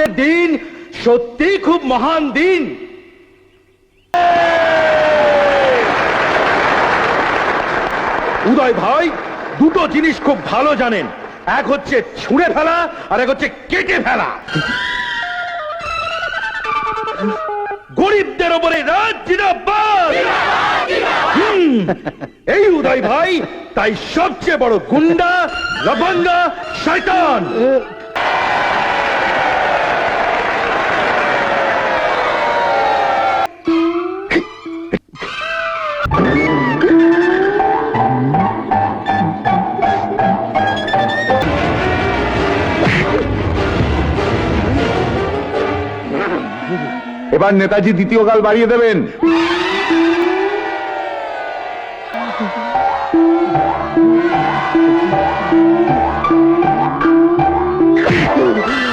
আজকের দিন সত্যিই খুব মহান দিন। উদয় ভাই, দুটো জিনিস খুব ভালো জানেন। এক হচ্ছে ছুঁড়ে ফেলা, আর এক হচ্ছে কেটে ফেলা। গরিবদের ওপরে এই উদয় ভাই, তাই সবচেয়ে বড় গুন্ডা, লবঙ্গা, শয়তান। এবার নেতাজি দ্বিতীয় কাল বাড়িয়ে দেবেন।